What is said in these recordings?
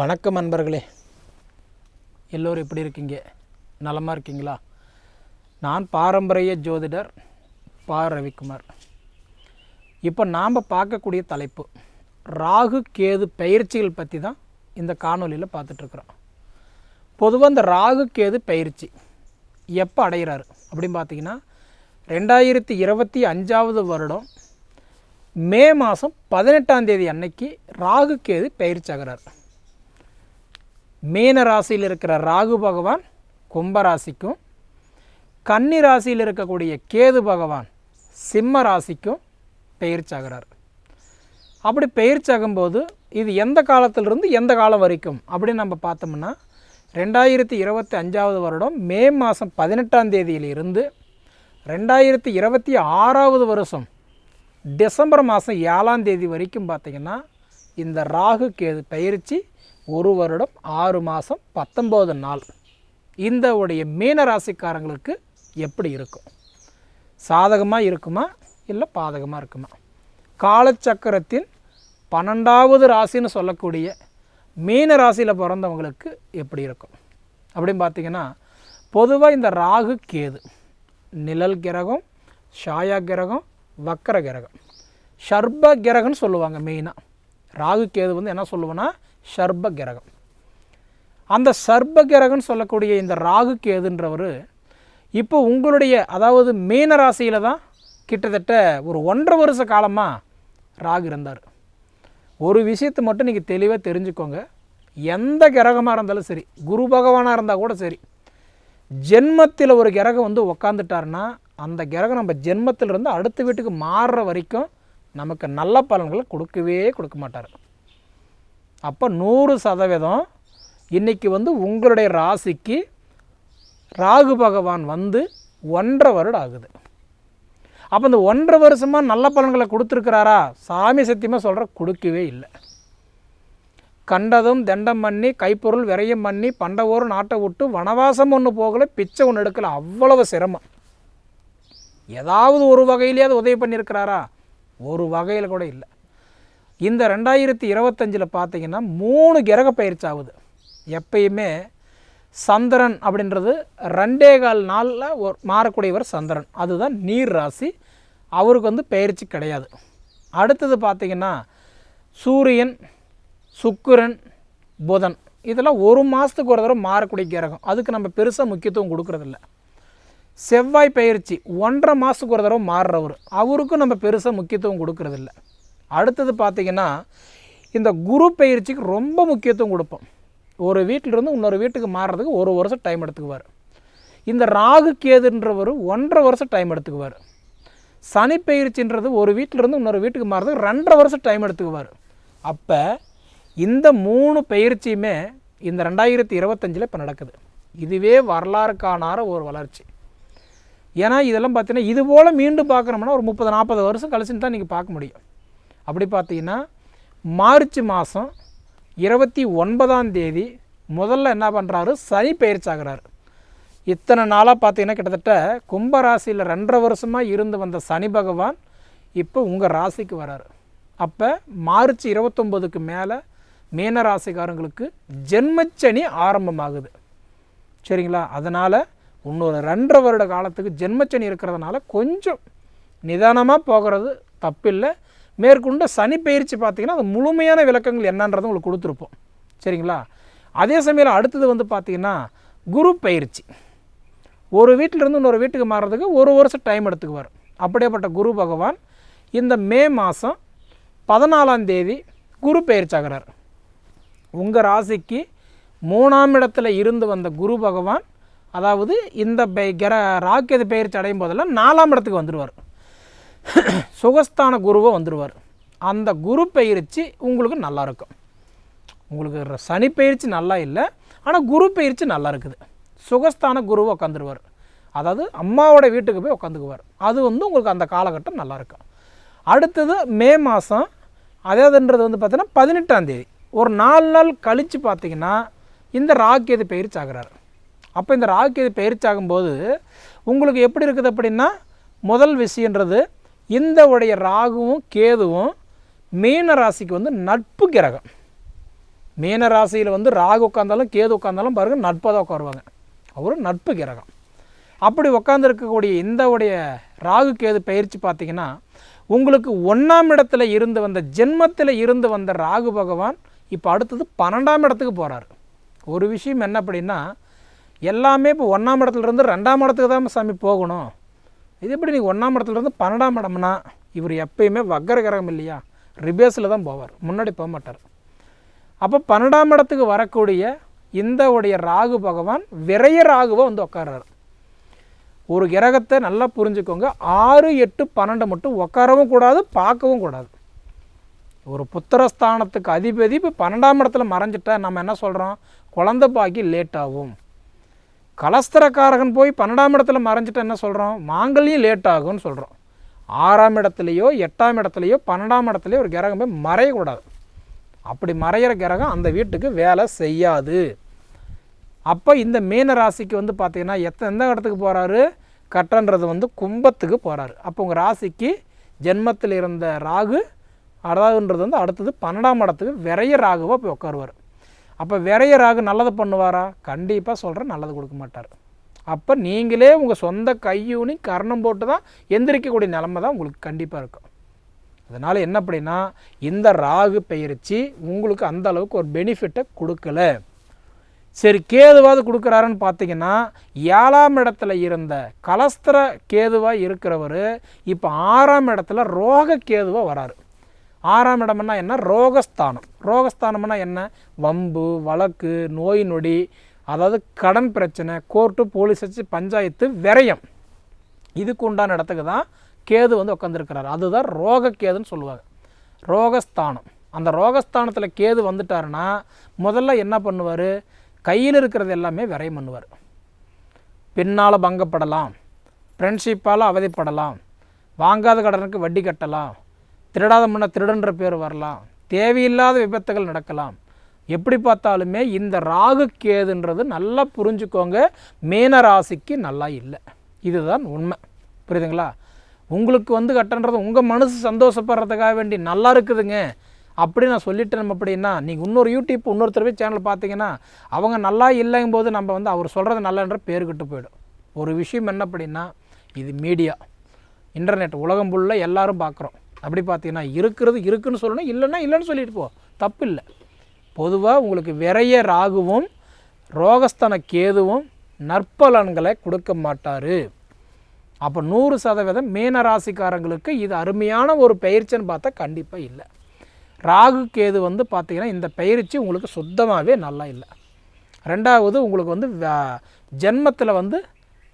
வணக்கம் நண்பர்களே. எல்லோரும் எப்படி இருக்கீங்க? நலமாக இருக்கீங்களா? நான் பாரம்பரிய ஜோதிடர் பா. ரவிக்குமார். இப்போ நாம் பார்க்கக்கூடிய தலைப்பு ராகு கேது பயிற்சிகள் பற்றி தான் இந்த காணொலியில் பார்த்துட்ருக்குறோம். பொதுவாக இந்த ராகு கேது பயிற்சி எப்போ அடைகிறாரு? அப்படின்னு பார்த்தீங்கன்னா ரெண்டாயிரத்தி இருபத்தி அஞ்சாவது வருடம் மே மாதம் பதினெட்டாம் தேதி அன்னைக்கு ராகு கேது பயிற்சி ஆகிறார். மீன ராசியில் இருக்கிற ராகு பகவான் கும்ப ராசிக்கும் கன்னி ராசியில் இருக்கக்கூடிய கேது பகவான் சிம்ம ராசிக்கும் பெயர்ச்சாகிறார் அப்படி பெயர்ச்சாகும்போது இது எந்த காலத்திலிருந்து எந்த காலம் வரைக்கும் அப்படின்னு நம்ம பார்த்தோம்னா ரெண்டாயிரத்தி இருபத்தி அஞ்சாவது வருடம் மே மாதம் பதினெட்டாம் தேதியிலிருந்து ரெண்டாயிரத்தி இருபத்தி ஆறாவது வருஷம் டிசம்பர் மாதம் ஏழாம் தேதி வரைக்கும் பார்த்திங்கன்னா இந்த ராகு கேது பயிற்சி ஒரு வருடம் ஆறு மாதம் பத்தொம்போது நாள். இந்த உடைய மீன ராசிக்காரங்களுக்கு எப்படி இருக்கும்? சாதகமாக இருக்குமா? இல்லை பாதகமாக இருக்குமா? காலச்சக்கரத்தின் பன்னெண்டாவது ராசின்னு சொல்லக்கூடிய மீன ராசியில் பிறந்தவங்களுக்கு எப்படி இருக்கும்? அப்படின்னு பார்த்தீங்கன்னா பொதுவாக இந்த ராகு கேது நிழல் கிரகம் ஷாயா கிரகம் வக்கர கிரகம் ஷர்ப கிரகம்னு சொல்லுவாங்க மெயினாக ராகு கேது வந்து என்ன சொல்லுவோன்னா சர்ப கிரகம். அந்த சர்ப கிரகம்னு சொல்லக்கூடிய இந்த ராகு கேதுன்றவர் இப்போ உங்களுடைய அதாவது மீன ராசியில் தான் கிட்டத்தட்ட ஒரு ஒன்றரை வருஷ காலமாக ராகு இருந்தார். ஒரு விஷயத்தை மட்டும் நீங்கள் தெளிவாக தெரிஞ்சுக்கோங்க. எந்த கிரகமாக இருந்தாலும் சரி குரு பகவானாக இருந்தால் கூட சரி ஜென்மத்தில் ஒரு கிரகம் வந்து உக்காந்துட்டாருன்னா அந்த கிரகம் நம்ம ஜென்மத்திலிருந்து அடுத்த வீட்டுக்கு மாறுற வரைக்கும் நமக்கு நல்ல பலன்களை கொடுக்கவே கொடுக்க மாட்டார். அப்போ நூறு சதவீதம் இன்றைக்கி வந்து உங்களுடைய ராசிக்கு ராகு பகவான் வந்து ஒன்றரை வருடம் ஆகுது. அப்போ இந்த ஒன்றரை வருஷமாக நல்ல பலன்களை கொடுத்துருக்கிறாரா? சாமி சத்தியமாக சொல்கிற கொடுக்கவே இல்லை. கண்டதும் தண்டம் பண்ணி கைப்பொருள் விரையும் பண்ணி பண்டவோரும் நாட்டை விட்டு வனவாசம் ஒன்று போகலை பிச்சை ஒன்று எடுக்கலை. அவ்வளவு சிரமம். ஏதாவது ஒரு வகையிலேயாவது உதவி பண்ணியிருக்கிறாரா? ஒரு வகையில் கூட இல்லை. இந்த ரெண்டாயிரத்தி இருபத்தஞ்சில் பார்த்தீங்கன்னா மூணு கிரக பயிற்சி ஆகுது. எப்பயுமே சந்திரன் அப்படின்றது ரெண்டே கால் நாளில் ஒரு மாறக்கூடியவர் சந்திரன். அதுதான் நீர் ராசி. அவருக்கு வந்து பயிற்சி கிடையாது. அடுத்தது பார்த்திங்கன்னா சூரியன் சுக்கிரன் புதன். இதெல்லாம் ஒரு மாதத்துக்கு ஒரு தடவை மாறக்கூடிய கிரகம். அதுக்கு நம்ம பெருசாக முக்கியத்துவம் கொடுக்குறதில்ல. செவ்வாய் பயிற்சி ஒன்றரை மாதத்துக்கு ஒரு தடவை மாறுறவர். அவருக்கும் நம்ம பெருசாக முக்கியத்துவம் கொடுக்கறதில்ல. அடுத்தது பார்த்திங்கன்னா இந்த குரு பயிற்சிக்கு ரொம்ப முக்கியத்துவம் கொடுப்போம். ஒரு வீட்டிலிருந்து இன்னொரு வீட்டுக்கு மாறுறதுக்கு ஒரு வருஷம் டைம் எடுத்துக்குவார். இந்த ராகு கேதுன்றவர் ஒன்றரை வருஷம் டைம் எடுத்துக்குவார். சனி பயிற்சின்றது ஒரு வீட்டிலிருந்து இன்னொரு வீட்டுக்கு மாறுறதுக்கு ரெண்டரை வருஷம் டைம் எடுத்துக்குவார். அப்போ இந்த மூணு பயிற்சியுமே இந்த ரெண்டாயிரத்தி இருபத்தஞ்சில் இப்போ நடக்குது. இதுவே வரலாறு காணார ஒரு வளர்ச்சி. ஏன்னா இதெல்லாம் பார்த்தீங்கன்னா இது போல் மீண்டும் பார்க்குறோம்னா ஒரு முப்பது நாற்பது வருஷம் கழிச்சுன்னு தான் நீங்கள் பார்க்க முடியும். அப்படி பார்த்தீங்கன்னா மார்ச் மாதம் இருபத்தி ஒன்பதாம் தேதி முதல்ல என்ன பண்ணுறாரு சனி பயிற்சி இத்தனை நாளாக பார்த்தீங்கன்னா கிட்டத்தட்ட கும்பராசியில் ரெண்டரை வருஷமாக இருந்து வந்த சனி பகவான் இப்போ உங்கள் ராசிக்கு வராரு. அப்போ மார்ச் இருபத்தொம்போதுக்கு மேலே மீன ராசிக்காரங்களுக்கு ஜென்மச்சனி ஆரம்பமாகுது. சரிங்களா? அதனால் இன்னொரு ரெண்டரை வருட காலத்துக்கு ஜென்மச்சனி இருக்கிறதுனால கொஞ்சம் நிதானமாக போகிறது தப்பில்லை. மேற்கொண்டு சனி பயிற்சி பார்த்திங்கன்னா அது முழுமையான விளக்கங்கள் என்னன்றதை உங்களுக்கு கொடுத்துருப்போம். சரிங்களா? அதே சமயம் அடுத்தது வந்து பார்த்திங்கன்னா குரு பயிற்சி. ஒரு வீட்டிலேருந்து இன்னொரு வீட்டுக்கு மாறுறதுக்கு ஒரு வருஷம் டைம் எடுத்துக்குவார். அப்படியேப்பட்ட குரு பகவான் இந்த மே மாதம் பதினாலாம் தேதி குரு பயிற்சி ஆகிறார் உங்கள் ராசிக்கு மூணாம் இடத்துல இருந்து வந்த குரு பகவான் அதாவது இந்த பெ- கிர ராக்கெது பயிற்சி அடையும் போதெல்லாம் நாலாம் இடத்துக்கு வந்துடுவார் சுகஸ்தான குருவை வந்துடுவார் அந்த குரு பயிற்சி உங்களுக்கு நல்லாயிருக்கும் உங்களுக்கு சனி பயிற்சி நல்லா இல்லை ஆனால் குரு பயிற்சி நல்லா இருக்குது. சுகஸ்தான குருவை உட்காந்துருவார் அதாவது அம்மாவோட வீட்டுக்கு போய் உட்காந்துக்குவார் அது வந்து உங்களுக்கு அந்த காலகட்டம் நல்லாயிருக்கும் அடுத்தது மே மாதம் அதாவதுன்றது வந்து பார்த்தீங்கன்னா பதினெட்டாம் தேதி. ஒரு நாலு நாள் கழித்து பார்த்தீங்கன்னா இந்த ராக்கேது பயிற்சி ஆகிறார். அப்போ இந்த ராகுக்கு பயிற்சி ஆகும்போது உங்களுக்கு எப்படி இருக்குது அப்படின்னா முதல் விஷயன்றது இந்த உடைய ராகுவும் கேதுவும் மீன ராசிக்கு வந்து நட்பு கிரகம். மீன ராசியில் வந்து ராகு உட்காந்தாலும் கேது உட்காந்தாலும் பாருங்கள் நட்பாக தான் உட்காருவாங்க. அவர் நட்பு கிரகம். அப்படி உட்காந்துருக்கக்கூடிய இந்த உடைய ராகு கேது பயிற்சி பார்த்தீங்கன்னா உங்களுக்கு ஒன்றாம் இடத்துல இருந்து வந்த ஜென்மத்தில் இருந்து வந்த ராகு பகவான் இப்போ அடுத்தது பன்னெண்டாம் இடத்துக்கு போகிறாரு ஒரு விஷயம் என்ன அப்படின்னா எல்லாமே இப்போ ஒன்றாம் இடத்துலேருந்து ரெண்டாம் இடத்துக்கு தான் சாமி போகணும். இது எப்படி நீங்கள் ஒன்றாம் இடத்துலேருந்து பன்னெண்டாம் இடம்னா இவர் எப்பயுமே வக்கர கிரகம் இல்லையா? ரிபேஸில் தான் போவார். முன்னாடி போக மாட்டார். அப்போ பன்னெண்டாம் இடத்துக்கு வரக்கூடிய இந்த உடைய ராகு பகவான் விரைய ராகுவை வந்து உட்கார்றாரு ஒரு கிரகத்தை நல்லா புரிஞ்சுக்கோங்க. ஆறு எட்டு பன்னெண்டு மட்டும் உட்காரவும் கூடாது பார்க்கவும் கூடாது. ஒரு புத்திரஸ்தானத்துக்கு அதிபதி இப்போ பன்னெண்டாம் இடத்துல மறைஞ்சிட்டா நம்ம என்ன சொல்கிறோம் குழந்தை பாக்கி லேட் ஆகும். கலஸ்திரக்காரகன் போய் பன்னெண்டாம் இடத்துல மறைஞ்சிட்டா என்ன சொல்கிறோம் மாங்கல்யம் லேட் ஆகும்னு சொல்கிறோம் ஆறாம் இடத்துலையோ எட்டாம் இடத்துலையோ பன்னெண்டாம் இடத்துலையோ ஒரு கிரகம் போய் மறையக்கூடாது. அப்படி மறையிற கிரகம் அந்த வீட்டுக்கு வேலை செய்யாது. அப்போ இந்த மீன ராசிக்கு வந்து பார்த்திங்கன்னா எத்த எந்த இடத்துக்கு போகிறாரு கட்டன்றது வந்து கும்பத்துக்கு போகிறாரு அப்போ உங்கள் ராசிக்கு ஜென்மத்தில் இருந்த ராகு அதாவதுன்றது வந்து அடுத்தது பன்னெண்டாம் இடத்துக்கு விரைய ராகுவாக போய் உட்காருவார். அப்போ விரைய ராகு நல்லது பண்ணுவாரா? கண்டிப்பாக சொல்கிறேன் நல்லது கொடுக்க மாட்டார். அப்போ நீங்களே உங்கள் சொந்த கையூனி கரணம் போட்டு தான் எந்திரிக்கக்கூடிய நிலமை தான் உங்களுக்கு கண்டிப்பாக இருக்கும். அதனால் என்ன அப்படின்னா இந்த ராகு பெயர்ச்சி உங்களுக்கு அந்த அளவுக்கு ஒரு பெனிஃபிட்டை கொடுக்கல. சரி கேதுவாவது கொடுக்குறாருன்னு பார்த்தீங்கன்னா ஏழாம் இடத்துல இருந்த கலஸ்திர கேதுவாக இருக்கிறவர் இப்போ ஆறாம் இடத்துல ரோக கேதுவாக வராரு. ஆறாம் இடம்னா என்ன? ரோகஸ்தானம். ரோகஸ்தானம்னா என்ன? வம்பு வழக்கு நோய் நொடி அதாவது கடன் பிரச்சனை கோர்ட்டு போலீஸ் வச்சு பஞ்சாயத்து விரயம். இதுக்கு உண்டான இடத்துக்கு தான் கேது வந்து உட்காந்துருக்கிறார் அதுதான் ரோகக்கேதுன்னு சொல்லுவாங்க. ரோகஸ்தானம். அந்த ரோகஸ்தானத்தில் கேது வந்துட்டாருன்னா முதல்ல என்ன பண்ணுவார்? கையில் இருக்கிறது எல்லாமே விரயம் பண்ணுவார். பின்னால் பங்கப்படலாம். ஃப்ரெண்ட்ஷிப்பால் அவதிப்படலாம். வாங்காத கடனுக்கு வட்டி கட்டலாம். திருடாத முன்ன திருடன்ற பேர் வரலாம். தேவையில்லாத விபத்துகள் நடக்கலாம். எப்படி பார்த்தாலுமே இந்த ராகு கேதுன்றது நல்லா புரிஞ்சுக்கோங்க. மீன ராசிக்கு நல்லா இல்லை. இதுதான் உண்மை. புரியுதுங்களா? உங்களுக்கு வந்து கட்டன்றது உங்கள் மனசு சந்தோஷப்படுறதுக்காக வேண்டி நல்லா இருக்குதுங்க. அப்படி நான் சொல்லிட்டேன் அப்படின்னா நீங்கள் இன்னொரு யூடியூப் இன்னொருத்தர் போய் சேனல் பார்த்தீங்கன்னா அவங்க நல்லா இல்லைங்கும் போது நம்ம வந்து அவர் சொல்கிறது நல்லன்ற பேருக்கிட்டு போயிடும். ஒரு விஷயம் என்ன அப்படின்னா இது மீடியா இன்டர்நெட் உலகம் ஃபுல்லாக எல்லாரும் பார்க்குறோம். அப்படி பார்த்தீங்கன்னா இருக்கிறது இருக்குன்னு சொல்லணும் இல்லைன்னா இல்லைன்னு சொல்லிட்டு போ. தப்பு இல்லை பொதுவாக உங்களுக்கு விரைய ராகுவும் ரோகஸ்தன கேதுவும் நற்பலன்களை கொடுக்க மாட்டார். அப்போ நூறு சதவீதம் மீன ராசிக்காரங்களுக்கு இது அருமையான ஒரு பயிற்சின்னு பார்த்தா கண்டிப்பாக இல்லை. ராகு கேது வந்து பார்த்திங்கன்னா இந்த பயிற்சி உங்களுக்கு சுத்தமாகவே நல்லா இல்லை. ரெண்டாவது உங்களுக்கு வந்து ஜென்மத்தில் வந்து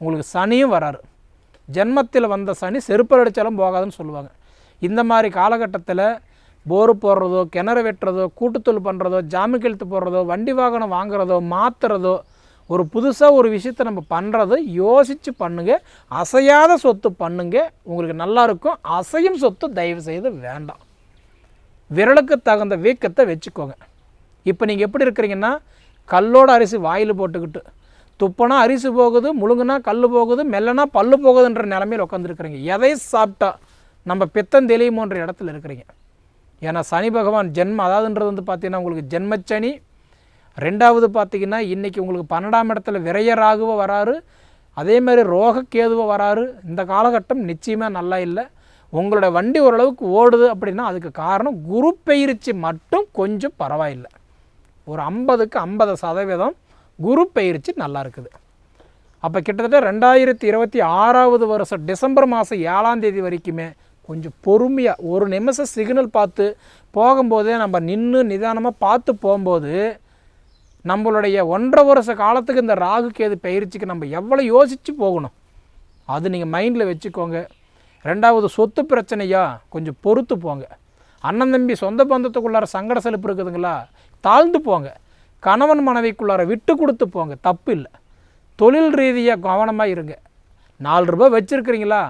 உங்களுக்கு சனியும் வராரு. ஜென்மத்தில் வந்த சனி செருப்பல் அடித்தாலும் போகாதுன்னு சொல்லுவாங்க. இந்த மாதிரி காலகட்டத்தில் போர் போடுறதோ கிணறு வெட்டுறதோ கூட்டுத்தொழில் பண்ணுறதோ ஜாமி கெழுத்து போடுறதோ வண்டி வாகனம் வாங்குறதோ மாற்றுறதோ ஒரு புதுசாக ஒரு விஷயத்தை நம்ம பண்ணுறது யோசித்து பண்ணுங்க. அசையாத சொத்து பண்ணுங்க. உங்களுக்கு நல்லா இருக்கும். அசையும் சொத்து தயவு செய்து வேண்டாம். விரலுக்கு தகுந்த வீக்கத்தை வச்சுக்கோங்க. இப்போ நீங்கள் எப்படி இருக்கிறீங்கன்னா கல்லோட அரிசி வாயில் போட்டுக்கிட்டு துப்பனா அரிசி போகுது முழுங்குனா கல் போகுது மெல்லனா பல்லு போகுதுன்ற நிலமையில் உட்காந்துருக்குறீங்க எதை சாப்பிட்டா நம்ம பித்தம் தெளியுமோன்ற இடத்துல இருக்கிறீங்க. ஏன்னா சனி பகவான் ஜென்ம அதாவதுன்றது வந்து பார்த்தீங்கன்னா உங்களுக்கு ஜென்மச்சனி. ரெண்டாவது பார்த்தீங்கன்னா இன்றைக்கி உங்களுக்கு பன்னெண்டாம் இடத்துல விரையராகவோ வராரு. அதே மாதிரி ரோக வராரு. இந்த காலகட்டம் நிச்சயமாக நல்லா இல்லை. உங்களோட வண்டி ஓரளவுக்கு ஓடுது அப்படின்னா அதுக்கு காரணம் குரு பயிற்சி மட்டும் கொஞ்சம் பரவாயில்லை. ஒரு ஐம்பதுக்கு ஐம்பது சதவீதம் குரு பயிற்சி நல்லா இருக்குது. அப்போ கிட்டத்தட்ட ரெண்டாயிரத்தி இருபத்தி ஆறாவது வருஷம் டிசம்பர் மாதம் ஏழாம் தேதி வரைக்குமே கொஞ்சம் பொறுமையாக ஒரு நிமிஷம் சிக்னல் பார்த்து போகும்போதே நம்ம நின்று நிதானமாக பார்த்து போகும்போது நம்மளுடைய ஒன்றரை வருஷ காலத்துக்கு இந்த ராகு கேது பயிற்சிக்கு நம்ம எவ்வளோ யோசித்து போகணும்? அது நீங்கள் மைண்டில் வச்சுக்கோங்க. ரெண்டாவது சொத்து பிரச்சனையா கொஞ்சம் பொறுத்து போங்க. அண்ணன் தம்பி சொந்த பந்தத்துக்குள்ளார சங்கட செலுப்பு இருக்குதுங்களா? தாழ்ந்து போங்க. கணவன் மனைவிக்குள்ளார விட்டு கொடுத்து போங்க. தப்பு இல்லை. தொழில் ரீதியாக கவனமாக இருங்க. நாலு ரூபாய் வச்சுருக்கிறீங்களா?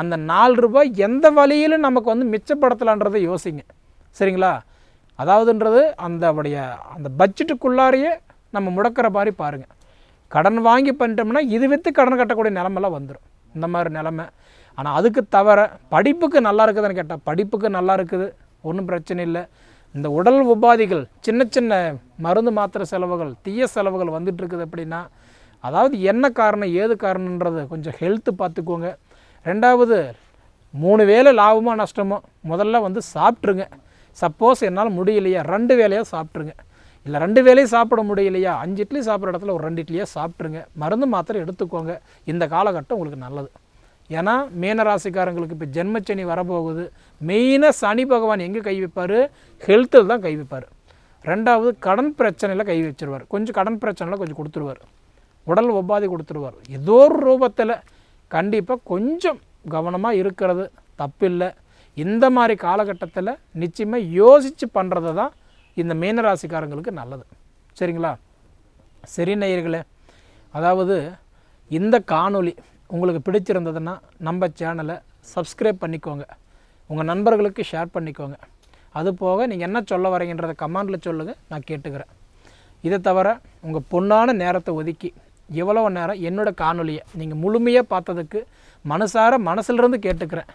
அந்த நாலு ரூபாய் எந்த வழியிலும் நமக்கு வந்து மிச்சப்படுத்தலான்றதை யோசிங்க. சரிங்களா? அதாவதுன்றது அந்த உடைய அந்த பட்ஜெட்டுக்குள்ளாரையே நம்ம முடக்கிற மாதிரி பாருங்கள் கடன் வாங்கி பண்ணிட்டோம்னா இது விற்று கடன் கட்டக்கூடிய நிலமெல்லாம் வந்துடும் இந்த மாதிரி நிலமை. ஆனால் அதுக்கு தவிர படிப்புக்கு நல்லா இருக்குதுன்னு கேட்டால் படிப்புக்கு நல்லா இருக்குது. ஒன்றும் பிரச்சனை இல்லை. இந்த உடல் உபாதிகள் சின்ன சின்ன மருந்து மாத்திரை செலவுகள் தீய செலவுகள் வந்துட்டு இருக்குது அப்படின்னா அதாவது என்ன காரணம் ஏது காரணன்றது கொஞ்சம் ஹெல்த்து பார்த்துக்கோங்க. ரெண்டாவது மூணு வேளை லாபமோ நஷ்டமோ முதல்ல வந்து சாப்பிட்ருங்க சப்போஸ் என்னால் முடியலையா? ரெண்டு வேலையாக சாப்பிட்ருங்க இல்லை ரெண்டு வேலையும் சாப்பிட முடியலையா? அஞ்சு இட்லி சாப்பிட்ற இடத்துல ஒரு ரெண்டு இட்லியாக சாப்பிட்ருங்க மருந்து மாத்திரை எடுத்துக்கோங்க. இந்த காலகட்டம் உங்களுக்கு நல்லது. ஏன்னா மீன ராசிக்காரங்களுக்கு இப்போ ஜென்மச்சனி வரப்போகுது. மெயினாக சனி பகவான் எங்கே கை வைப்பார்? ஹெல்த்தில் தான் கை வைப்பார். ரெண்டாவது கடன் பிரச்சனையில் கை வச்சிருவார். கொஞ்சம் கடன் பிரச்சனையில் கொஞ்சம் கொடுத்துருவார். உடல் உபாதி கொடுத்துருவார். ஏதோ ஒரு ரூபத்தில் கண்டிப்பாக கொஞ்சம் கவனமாக இருக்கிறது. தப்பில்லை. இந்த மாதிரி காலகட்டத்தில் நிச்சயமாக யோசித்து பண்ணுறது தான் இந்த மீனராசிக்காரங்களுக்கு நல்லது. சரிங்களா? சரி நேயர்களே அதாவது இந்த காணொளி உங்களுக்கு பிடிச்சிருந்ததுன்னா நம்ம சேனலை சப்ஸ்கிரைப் பண்ணிக்கோங்க. உங்கள் நண்பர்களுக்கு ஷேர் பண்ணிக்கோங்க. அது போக நீங்கள் என்ன சொல்ல வரீங்கன்றதை கமெண்டில் சொல்லுங்கள் நான் கேட்டுக்கிறேன். இதை தவிர உங்கள் பொண்ணான நேரத்தை ஒதுக்கி எவ்வளோ நேரம் என்னோட காணொலியை நீங்கள் முழுமையாக பார்த்ததுக்கு மனசார மனசிலிருந்து கேட்டுக்கிறேன்.